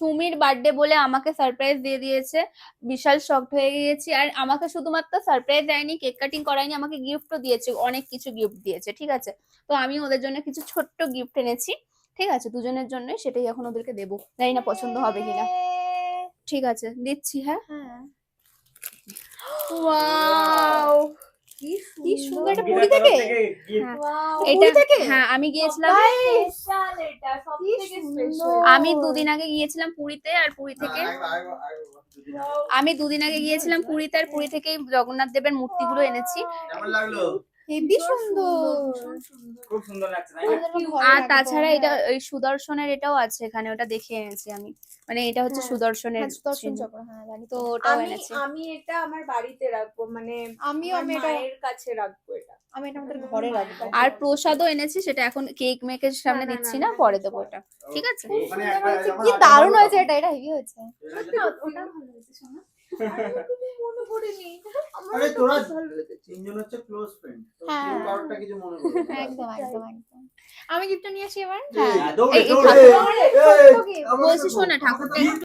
সুমির বার্থডে বলে আমাকে সারপ্রাইজ দিয়ে দিয়েছে। বিশাল শকড হয়ে গিয়েছি। আর আমাকে শুধুমাত্র সারপ্রাইজ দেয়নি কেক কাটিং করায়নি আমাকে গিফটও দিয়েছে অনেক কিছু গিফট দিয়েছে ঠিক আছে? তো আমি ওদের জন্য কিছু ছোট্ট গিফট এনেছি ঠিক আছে? দুজনের জন্য সেটাই এখন ওদেরকে দেবো। জানি না পছন্দ হবে কিনা। ঠিক আছে দিচ্ছি হ্যাঁ? হ্যাঁ। কি সুন্দর এটা তুমি পুরী থেকে? থেকে হ্যাঁ। এটা থেকে? হ্যাঁ আমি গিয়েছিলাম। এটা থেকে আমি দুদিন আগে গিয়েছিলাম পুরীতে আর পুরী থেকে আমি দুদিন আগে গিয়েছিলাম পুরীতে আর পুরী থেকেই জগন্নাথ দেবের মূর্তিগুলো এনেছি। কেমন লাগল? হেবি সুন্দর খুব সুন্দর। লাগছে তাই না আর তাছাড়া এটা ওই সুদর্শনের এটাও আছে এখানে ওটা দেখে এনেছি আমি। মানে এটা হচ্ছে হ্যাঁ, সুদর্শনের হ্যাঁ, সুদর্শন চক্র হ্যাঁ জানি। তো ওটাও আমি এনেছি। আমি এটা আমার বাড়িতে রাখব মানে আমিও আমি এটা মায়ের কাছে রাখব এটা। আমি এটা আমাদের ঘরে রাখব। আর প্রসাদও এনেছি সেটা এখন কেক মেকের সামনে দিচ্ছি না, পরে দেবো। এটা ঠিক আছে? যেমন কি দারুণ হয়েছে এটা এটা হেভি হয়েছে। ওটা ভালো হয়েছে শোনা। মনে করিনি আরে তোরা তিনজন হচ্ছে ক্লোজ ফ্রেন্ড হ্যাঁ। কেউ কারোরটা কিছু মনে করবে একদম একদম একদম আমি গিফটটা নিয়ে আসি এবার? হ্যাঁ। দৌড়ে দৌড়ে। বলছি শোনা ঠাকুরটা